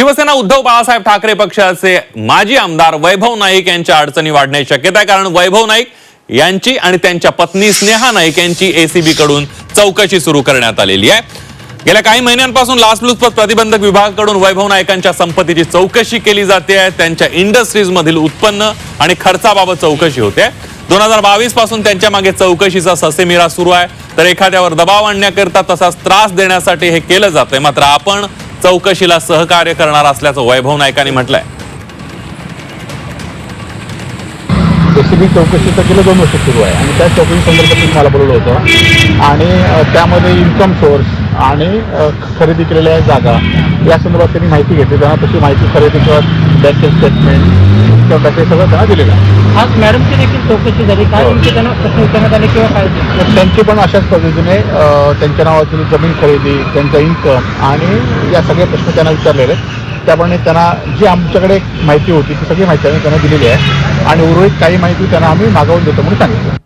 शिवसेना उद्धव बाळासाहेब ठाकरे पक्षाचे माजी आमदार वैभव नाईक यांच्या अडचणी वाढण्याची शक्यता आहे. कारण वैभव नाईक यांची आणि त्यांच्या पत्नी स्नेहा नाईक यांची एसीबी कडून चौकशी सुरू करण्यात आलेली आहे. गेल्या काही महिन्यांपासून लाचलुचपत प्रतिबंधक विभागाकडून वैभव नायकांच्या संपत्तीची चौकशी केली जाते. आहे त्यांच्या इंडस्ट्रीज मधील उत्पन्न आणि खर्चाबाबत चौकशी होते. दोन हजार बावीसपासून त्यांच्या मागे चौकशीचा ससेमिरा सुरू आहे. तर एखाद्यावर दबाव आणण्याकरता तसाच त्रास देण्यासाठी हे केलं जातंय. मात्र आपण चौकशीला सहकार्य करणार असल्याचं वैभव नायकांनी म्हटलंय. एसीबी चौकशीचं गेलं दोन वर्ष सुरू आहे. आणि त्या चौकशी संदर्भात मी मला बोलवलं होतं. आणि त्यामध्ये इन्कम सोर्स आणि खरेदी केलेल्या जागा या संदर्भात त्यांनी माहिती घेतली. त्यांना तशी माहिती खरेदी किंवा बँकेट स्टेटमेंट किंवा त्याचे सगळं त्यांना दिलेलं आहे. आज मॅडमची देखील चौकशी झाली काय हो. नेमके त्यांना प्रश्न विचारण्यात आले किंवा काय त्यांची पण अशाच पद्धतीने अ, त्यांच्या नावातील जमीन खरेदी त्यांचा इन्कम आणि या सगळे प्रश्न त्यांना विचारलेले आहेत. त्याप्रमाणे त्यांना जी आमच्याकडे माहिती होती ती सगळी माहिती आम्ही त्यांना दिलेली आहे आणि उर्वरित काही माहिती त्यांना आम्ही मागवून देतो म्हणून सांगितलं